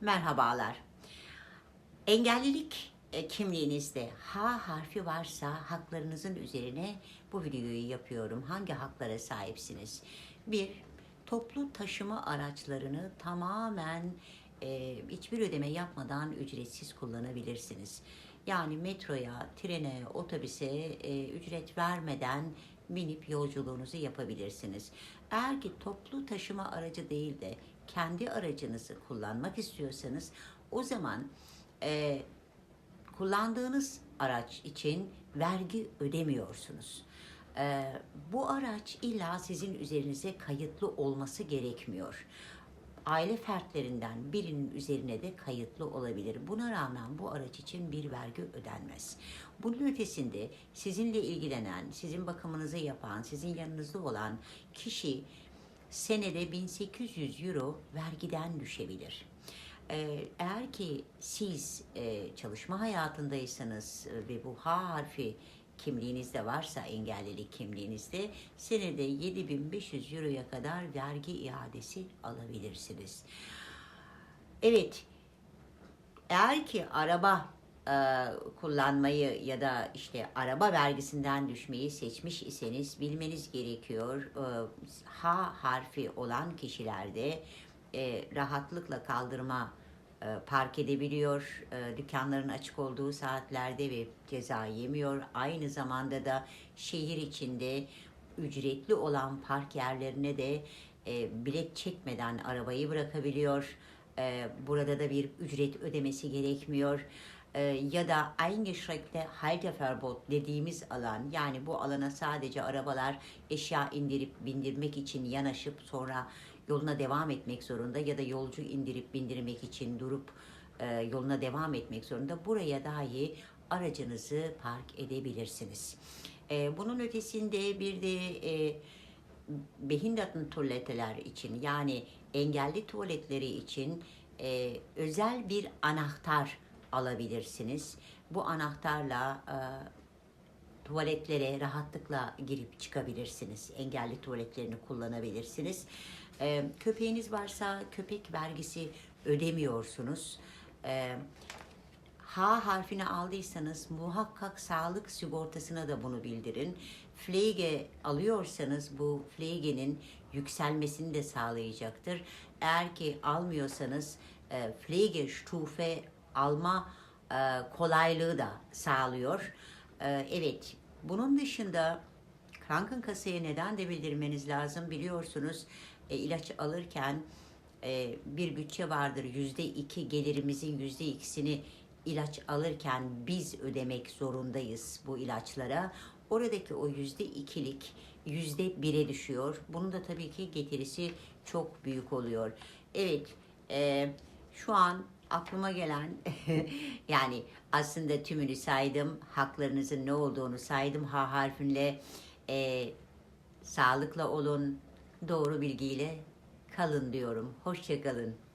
Merhabalar. Engellilik e, kimliğinizde H harfi varsa haklarınızın üzerine bu videoyu yapıyorum. Hangi haklara sahipsiniz? Bir, toplu taşıma araçlarını tamamen e, hiçbir ödeme yapmadan ücretsiz kullanabilirsiniz. Yani metroya, trene, otobüse e, ücret vermeden binip yolculuğunuzu yapabilirsiniz. Eğer ki toplu taşıma aracı değil de kendi aracınızı kullanmak istiyorsanız o zaman e, kullandığınız araç için vergi ödemiyorsunuz. E, bu araç illa sizin üzerinize kayıtlı olması gerekmiyor. Aile fertlerinden birinin üzerine de kayıtlı olabilir. Buna rağmen bu araç için bir vergi ödenmez. Bunun ötesinde sizinle ilgilenen, sizin bakımınızı yapan, sizin yanınızda olan kişi senede 1800 euro vergiden düşebilir. Ee, Eğer ki siz e, çalışma hayatındaysanız e, ve bu H harfi kimliğinizde varsa engellilik kimliğinizde senede 7500 euroya kadar vergi iadesi alabilirsiniz. Evet, eğer ki araba e, kullanmayı ya da işte araba vergisinden düşmeyi seçmiş iseniz bilmeniz gerekiyor. E, H harfi olan kişilerde e, rahatlıkla kaldırma park edebiliyor. E, dükkanların açık olduğu saatlerde ve ceza yemiyor. Aynı zamanda da şehir içinde ücretli olan park yerlerine de e, bilet çekmeden arabayı bırakabiliyor. E, burada da bir ücret ödemesi gerekmiyor. E, ya da eingeschränkte Halteverbot dediğimiz alan yani bu alana sadece arabalar eşya indirip bindirmek için yanaşıp sonra yoluna devam etmek zorunda ya da yolcu indirip bindirmek için durup e, yoluna devam etmek zorunda. Buraya dahi aracınızı park edebilirsiniz. E, bunun ötesinde bir de e, Behinderten tuvaletler için yani engelli tuvaletleri için e, özel bir anahtar alabilirsiniz. Bu anahtarla e, tuvaletlere rahatlıkla girip çıkabilirsiniz. Engelli tuvaletlerini kullanabilirsiniz. E, köpeğiniz varsa köpek vergisi ödemiyorsunuz. E, H harfini aldıysanız muhakkak sağlık sigortasına da bunu bildirin. Pflege alıyorsanız bu Pflege'nin yükselmesini de sağlayacaktır. Eğer ki almıyorsanız e, Pflegestufe alma e, kolaylığı da sağlıyor. E, evet, bunun dışında Krankenkasse'ye neden de bildirmeniz lazım biliyorsunuz e, ilaç alırken e, bir bütçe vardır yüzde iki gelirimizin yüzde ikisini ilaç alırken biz ödemek zorundayız bu ilaçlara. Oradaki o yüzde ikilik yüzde bire düşüyor. Bunun da tabii ki getirisi çok büyük oluyor. Evet, e, şu an aklıma gelen yani aslında tümünü saydım, haklarınızın ne olduğunu saydım H harfinle. E, sağlıkla olun, doğru bilgiyle kalın diyorum. Hoşçakalın.